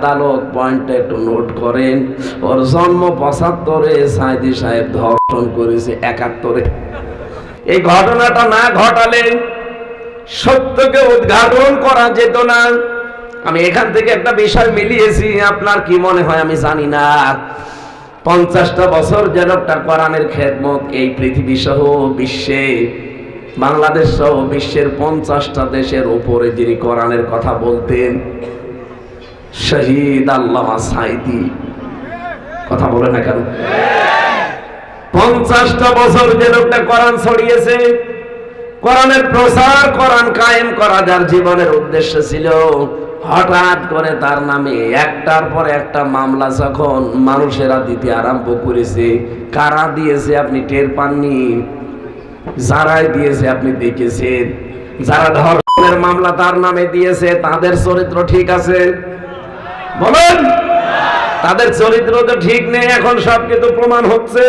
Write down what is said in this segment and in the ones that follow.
আদালত পয়েন্টটা একটু নোট করেন। ওর জন্ম পঁচাত্তরে, সাইদি সাহেব ধর্ষণ করেছে একাত্তরে। এই ঘটনাটা না ঘটালে সত্যকে উদ্ঘাটন করা যেত না। আমি এখান থেকে একটা বিষয় মিলিয়েছি, আপনার কি মনে হয় আমি জানি না। পঞ্চাশটা বছর যে লোকটা কোরআনের খেদমত এই পৃথিবী সহ বিশ্বে, বাংলাদেশ সহ বিশ্বের পঞ্চাশটা দেশের উপরে যিনি কোরআনের কথা বলতেন শহীদ আল্লামা সাইদি। কথা বলে না কেন? পঞ্চাশটা বছর যে লোকটা কোরআন ছড়িয়েছে, কোরআনের প্রচার কোরআন কায়েম করা যার জীবনের উদ্দেশ্য ছিল, হঠাৎ করে তার নামে একটার পর একটা মামলা যখন মানুষেরা দিতে আরম্ভ করেছে, কারা দিয়েছে আপনি টের পাননি? যারাই দিয়েছে আপনি দেখেছেন, যারা ধর্মের মামলা তার নামে দিয়েছে, তাদের চরিত্র ঠিক আছে? বলেন। তাদের চরিত্র তো ঠিক নেই, এখন সব কিন্তু প্রমাণ হচ্ছে।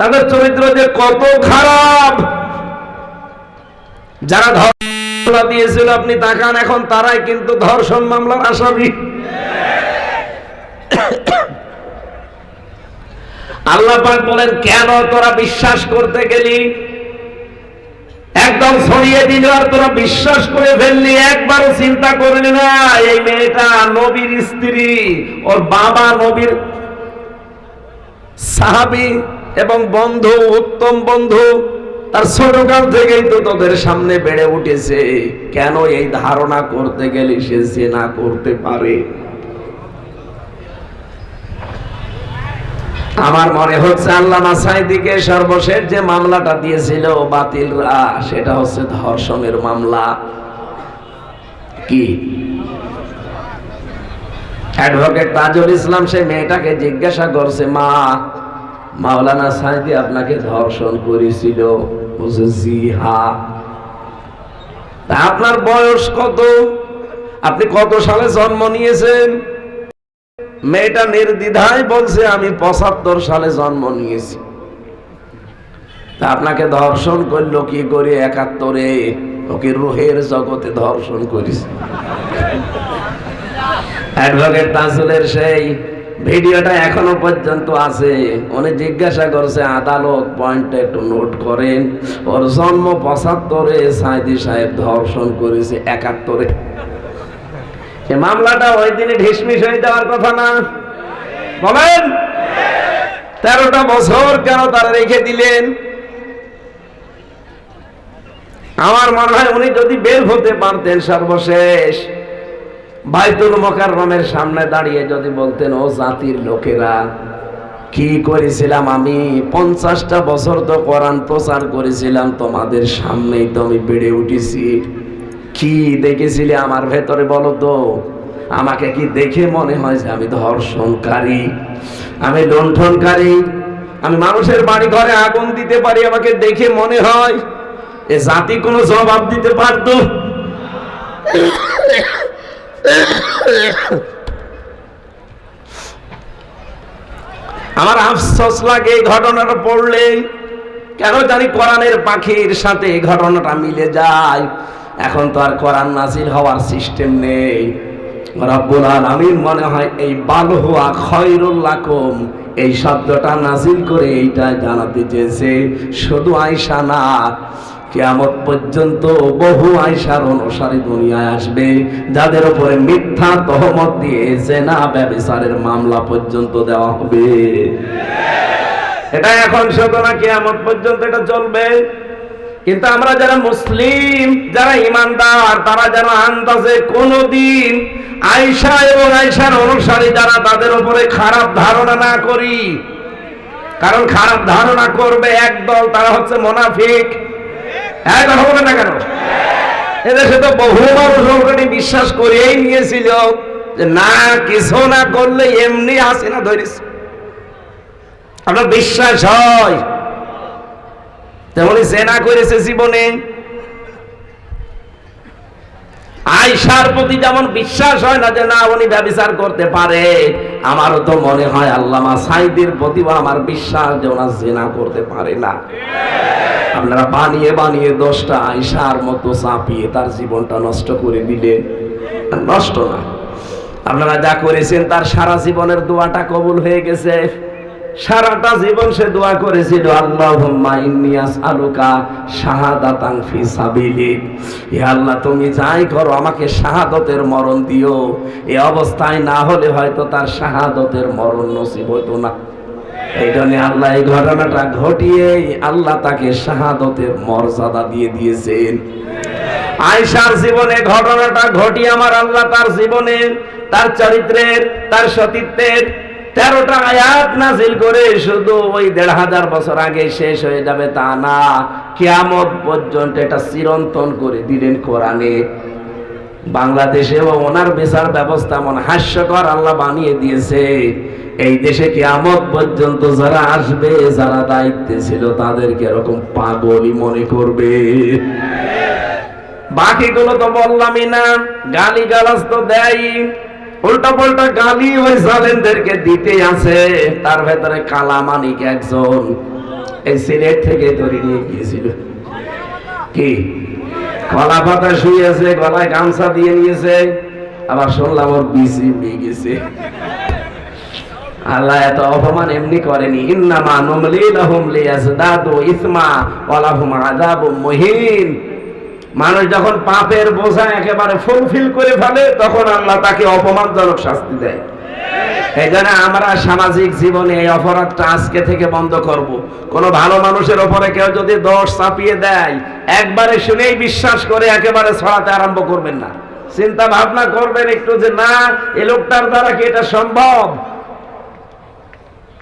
তাদের চরিত্র যে কত খারাপ। যারা ধর্ষণ দিয়েছিল আপনি তাকান, এখন তারাই কিন্তু ধর্ষণ মামলার আসামি। আল্লাহ পাক বলেন, কেন তোরা বিশ্বাস করতে গেলি? একদম ছড়িয়ে দিল আর তোরা বিশ্বাস করে ফেললি, একবারও চিন্তা করলি না, এই মেয়েটা নবীর স্ত্রী, ওর বাবা নবীর সাহাবি এবং বন্ধু, উত্তম বন্ধু, তার ছোটকাল থেকেই তো তোদের সামনে বেড়ে উঠেছে। কেন এই ধারণা করতে গেলে সে জেনা করতে পারে? আমার মনে হচ্ছে আল্লামা সাইদিকে সর্বশেষ যে মামলাটা দিয়েছিল বাতিলরা সেটা হচ্ছে ধর্ষণের মামলা। কি? অ্যাডভোকেট তাজুল ইসলাম সেই মেয়েটাকে জিজ্ঞাসা করছে, মা, মাওলানা সাইদি আপনাকে ধর্ষণ করেছিল। জি, হা। আপনার বয়স কত? আপনি কত সালে জন্ম নিয়েছেন? মেয়েটা নির্দ্বিধায় বলছে, আমি পঁচাত্তর সালে জন্ম নিয়েছি। আপনাকে ধর্ষণ করল কি করে? একাত্তরে ওকে রুহের জগতে ধর্ষণ করেছে। অ্যাডভোকেট তাজুলের সেই ভিডিওটা এখনও পর্যন্ত আছে। উনি জিজ্ঞাসা করছে, আদালত পয়েন্টটা একটু নোট করেন। ওর জন্ম পঁচাত্তরে সাইদি সাহেব ধর্ষণ করেছে একাত্তরে। সে মামলাটা ওই দিনে ঢিসমিস হয়ে যাওয়ার কথা না। বলেন, তেরোটা বছর কেন তারা রেখে দিলেন? আমার মনে হয় উনি যদি বের হতে পারতেন সর্বশেষ, বাইতুল মোকাররমের সামনে দাঁড়িয়ে যদি বলতেন, ও জাতির লোকেরা, কি করেছিলাম আমি? পঞ্চাশটা বছর তো কোরআন প্রচার করেছিলাম, তোমাদের সামনেই তো আমি বেড়ে উঠেছি। কি দেখেছিলে আমার ভেতরে বলো তো? আমাকে কি দেখে মনে হয় যে আমি ধর্ষণকারী? আমি লুণ্ঠনকারী? আমি মানুষের বাড়ি ঘরে আগুন দিতে পারি, আমাকে দেখে মনে হয় এ জাতি কোনো জবাব দিতে পারতো? আমার আফসোস লাগে এই ঘটনাটা পড়লে। কেন জানি কোরআনের পাখির সাথে এই ঘটনাটা মিলে যায়। এখন তো আর কোরআন নাজিল হওয়ার সিস্টেম নেই। রব্বুল মনে হয় এই বালহুয়া এই শব্দটা নাজিল করে জানাতে চেয়েছে। শুধু আয়সা না পর্যন্ত বহু আয়সার অনুসারী দুনিয়ায় আসবে, যাদের উপরে মিথ্যা তহমত দিয়ে জেনা ব্যবসারের মামলা পর্যন্ত দেওয়া হবে। এটা এখন শুধু না, কেয়ামত পর্যন্ত এটা চলবে। কিন্তু আমরা যারা মুসলিম, যারা ইমানদার, তারা যেন আন্দাজে কোনোদিন আয়সা এবং আয়সার অনুসারী যারা তাদের উপরে খারাপ ধারণা না করি। কারণ খারাপ ধারণা করবে একদল তারা হচ্ছে মোনাফিক। হ্যাঁ কথা না কেন? এদেশে তো বহু মানুষ বিশ্বাস করেই নিয়েছিল যে না, কিছু না করলে এমনি আসে না ধরিস। আপনার বিশ্বাস হয়? তেমনি জেনা করেছে জীবনে। আয়সার প্রতি যেমন বিশ্বাস হয় না যে, না, উনি ব্যবচার করতে পারে। আমারও তো মনে হয় আল্লামা সাইদের প্রতিও আমার বিশ্বাস যে ওনা জেনা করতে পারে না। আপনারা বানিয়ে বানিয়ে দশটা আয়সার মতো চাপিয়ে তার জীবনটা নষ্ট করে দিলেন। নষ্ট না। আপনারা যা করেছেন তার সারা জীবনের দোয়াটা কবুল হয়ে গেছে। সারাটা জীবন সে দোয়া করেছিল, আল্লাহুম্মা ইন্নী আসআলুকা শাহাদাতান ফি সাবিলিক। হে আল্লাহ, তুমি যাই করো, আমাকে শাহাদতের মরণ দিও। এই অবস্থায় না হলে হয়তো তার শাহাদতের মরণ নসিব হতো না। এই জন্য আল্লাহ এই ঘটনাটা ঘটিয়ে আল্লাহ তাকে শাহাদতের মর্যাদা দিয়ে দিয়েছেন। আয়সার জীবনে ঘটনাটা ঘটিয়ে আমার আল্লাহ তার জীবনে, তার চরিত্রের, তার সতীত্বের তেরোটা আয়াত নাজিল করে শুধু ওই দেড় হাজার বছর আগে শেষ হয়ে যাবে তা না। কেয়ামত পর্যন্ত এটা চিরন্তন করে দিলেন কোরআনে। বাংলাদেশেও ওনার বিচার ব্যবস্থা এমন হাস্যকর আল্লাহ বানিয়ে দিয়েছে। এই দেশে কেয়ামত পর্যন্ত যারা আসবে, যারা দায়িত্বে ছিল, তাদেরকে এরকম পাগলই মনে করবে। বাকিগুলো তো বললামই না গালি গালাজ তো দেয় উল্টা পাল্টা গালি ওই জালেনদেরকে দিতে আছে। তার ভেতরে কালা মানিক একজন এই সিলেট থেকে ধরে নিয়ে গিয়েছিল। কি? কলা পাতা শুয়েছে, গলায় গামছা দিয়ে নিয়েছে। আবার শুনলাম ওর বিসি উড়ে গেছে। আল্লাহ এত অপমান এমনি করেনি। ইন্নামা নুমলি লাহুম লিয়াজদাদু ইসমা ওয়া লাহুম আযাবুম মুহিন। মানুষ যখন পাপের বোঝা একেবারে ফুলফিল করে ফেলে, তখন আল্লাহ তাকে অপমানজনক শাস্তি দেয়। এই জন্য আমরা সামাজিক জীবনে এই অপরাধটা আজকে থেকে বন্ধ করব। কোনো ভালো মানুষের ওপরে কেউ যদি দোষ চাপিয়ে দেয়, একবারে শুনেই বিশ্বাস করে একেবারে ছড়াতে আরম্ভ করবেন না। চিন্তা ভাবনা করবেন একটু যে, না, এ লোকটার দ্বারা কি এটা সম্ভব?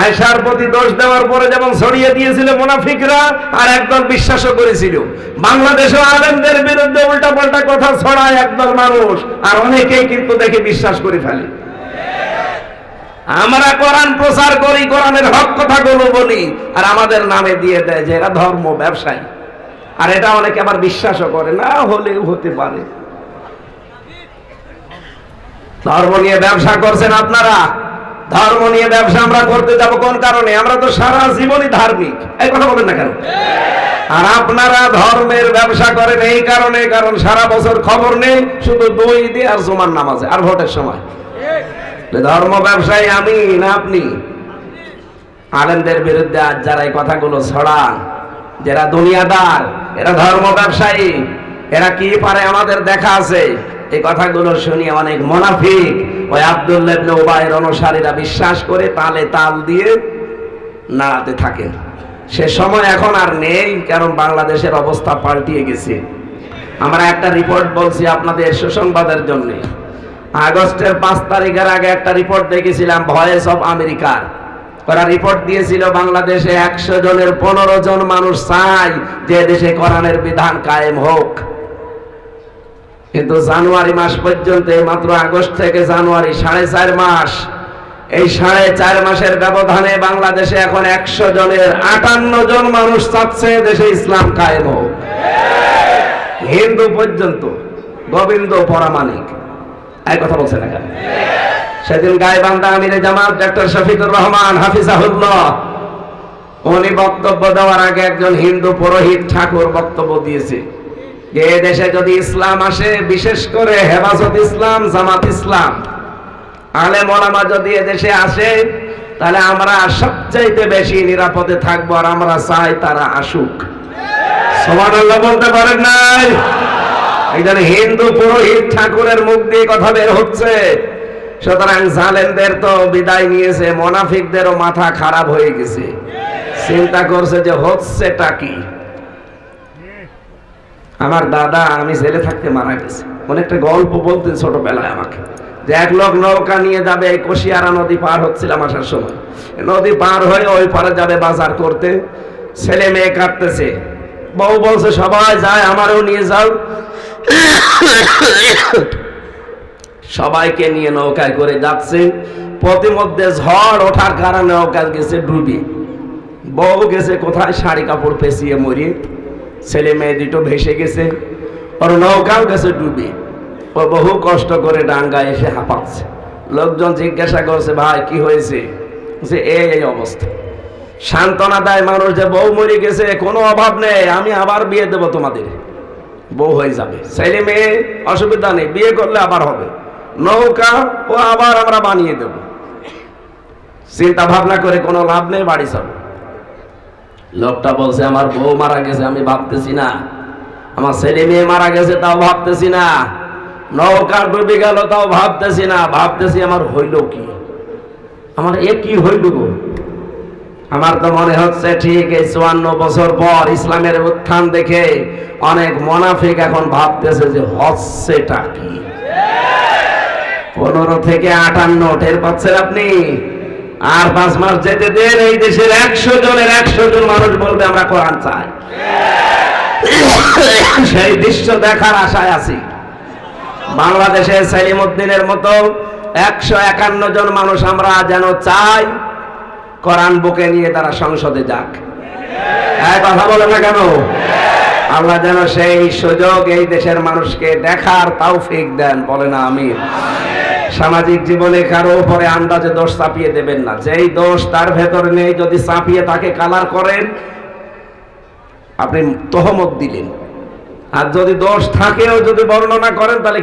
আয়সার প্রতি দোষ দেওয়ার পরে যেমন ছড়িয়ে দিয়েছিল মুনাফিকরা, আর একদল বিশ্বাসও করেছিল। বাংলাদেশে আলেমদের বিরুদ্ধে উল্টা পাল্টা কথা ছড়ায় একদল মানুষ, আর অনেকেই কিন্তু দেখে বিশ্বাস করে ফেলে। আমরা কোরআন প্রচার করি, কোরআনের হক কথাগুলো বলি, আর আমাদের নামে দিয়ে দেয় যে এরা ধর্ম ব্যবসায়ী। আর এটা অনেকে আবার বিশ্বাসও করে, না হলেও হতে পারে। ধর্ম নিয়ে ব্যবসা করছেন আপনারা? ধর্ম নিয়ে ব্যবসা আমরা করতে যাব কোন কারণে? আমরা তো সারা জীবনই ধার্মিক। এই কথা বলেন না কেন? আর আপনারা ধর্মের ব্যবসা করেন এই কারণে, কারণ সারা বছর খবর নেই, শুধু দুই দিয়ে আর জমার নামাজে, আর ভোটের সময়। ধর্ম ব্যবসায়ী আমি না আপনি? আলেমদের বিরুদ্ধে আজ যারা এই কথাগুলো ছড়ান যারা দুনিয়াদার, এরা ধর্ম ব্যবসায়ী, এরা কি পারে আমাদের দেখা আছে? এই কথাগুলো শুনি অনেক মোনাফিক। ওই আব্দুল্লাহ ইবনে অনুসারীরা বিশ্বাস করে তালে তাল দিয়ে নাড়াতে থাকেন। সে সময় এখন আর নেই, কারণ বাংলাদেশের অবস্থা পাল্টিয়ে গেছে। আমরা একটা রিপোর্ট বলছি আপনাদের সুসংবাদের জন্য। আগস্টের পাঁচ তারিখের আগে একটা রিপোর্ট দেখেছিলাম, ভয়েস অফ আমেরিকার। ওরা রিপোর্ট দিয়েছিল, বাংলাদেশে একশো জনের পনেরো জন মানুষ চায় যে দেশে কোরআনের বিধান কায়েম হোক। কিন্তু জানুয়ারি মাস পর্যন্ত এই মাত্র আগস্ট থেকে জানুয়ারি সাড়ে চার মাস। এই সাড়ে চার মাসের ব্যবধানে বাংলাদেশে এখন একশো জনের আটান্ন জন মানুষ চাচ্ছে দেশে ইসলাম কায়েম হোক। হিন্দু পর্যন্ত, গোবিন্দ পরামানিক এক কথা বলছে না কেন? সেদিন গাইবান্ধা আমিরে জামাত ডক্টর শফিকুর রহমান হাফিজাহুল্লাহ, উনি বক্তব্য দেওয়ার আগে একজন হিন্দু পুরোহিত ঠাকুর বক্তব্য দিয়েছে। যে দেশে যদি ইসলাম আসে, বিশেষ করে হেফাজত ইসলাম, জামাত ইসলাম আলে মোলামা যদি এদেশে আসে, তাহলে আমরা সবচাইতে বেশি নিরাপদে থাকব আর আমরা চাই তারা আসুক। বলতে পারেন নাই? একজন হিন্দু পুরোহিত ঠাকুরের মুখ দিয়ে কথা বের হচ্ছে। সুতরাং জালেনদের তো বিদায় নিয়েছে, মোনাফিকদেরও মাথা খারাপ হয়ে গেছে। চিন্তা করছে যে হচ্ছেটা কি? আমার দাদা আমি জেলে থাকতে মারা গেছে। অনেকটা গল্প বলতেন ছোটবেলায় আমাকে। যে এক লোক নৌকা নিয়ে যাবে কশিয়ারা নদী পার হচ্ছিলাম আসার সময়। নদী পার হয়ে ওই পারে যাবে বাজার করতে। ছেলে মেয়ে কাটতেছে বউ বলছে, সবাই যায়, আমারও নিয়ে যাও। সবাইকে নিয়ে নৌকায় করে যাচ্ছে। প্রতিমধ্যে ঝড় ওঠার কারণে নৌকা গেছে ডুবি। বউ গেছে কোথায়? শাড়ি কাপড় পেঁচিয়ে মরিয়ে। ছেলে মেয়ে দুটো ভেসে গেছে। ওর নৌকাও গেছে ডুবে। ও বহু কষ্ট করে ডাঙ্গা এসে হাঁপাচ্ছে। লোকজন জিজ্ঞাসা করছে, ভাই, কি হয়েছে? যে, এই এই অবস্থা। সান্ত্বনা দেয় মানুষ যে, বউ মরে গেছে, কোনো অভাব নেই, আমি আবার বিয়ে দেবো তোমাদের। বউ হয়ে যাবে। ছেলে মেয়ে, অসুবিধা নেই, বিয়ে করলে আবার হবে। নৌকা, ও আবার আমরা বানিয়ে দেব। চিন্তা ভাবনা করে কোনো লাভ নেই, বাড়ি সব লোকটা বলছে, আমার বউ মারা গেছে, আমি ভাবতেছি না। আমার ছেলে মেয়ে মারা গেছে, তাও ভাবতেছি না। নৌকার ডুবে গেল, তাও ভাবতেছি না। ভাবতেছি আমার হইল কি? আমার এ কি হইল গো? আমার তো মনে হচ্ছে ঠিক এই চুয়ান্ন বছর পর ইসলামের উত্থান দেখে অনেক মোনাফিক এখন ভাবতেছে যে হচ্ছেটা কি? পনেরো থেকে আটান্ন, টের পাচ্ছেন আপনি? আর পাঁচ মাস যেতে দেন, এই দেশের একশো জনের একশো জন মানুষ বলবে, আমরা কোরআন চাই। সেই দৃশ্য দেখার আশায় আছি। বাংলাদেশে বাংলাদেশের সেলিমুদ্দিনের মতো একশো একান্ন জন মানুষ আমরা যেন চাই, কোরআন বুকে নিয়ে তারা সংসদে যাক। কথা বলে না কেন? আল্লাহ যেন সেই সুযোগ এই দেশের মানুষকে দেখার তৌফিক দেন বলে না আমি সামাজিক জীবনে কারও উপরে আন্দাজে দোষ চাপিয়ে দেবেন না। যেই দোষ তার ভেতরে নেই, যদি চাপিয়ে তাকে কালার করেন, আপনি তহমত দিলেন। আর যদি দোষ থাকেও যদি বর্ণনা করেন, তাহলে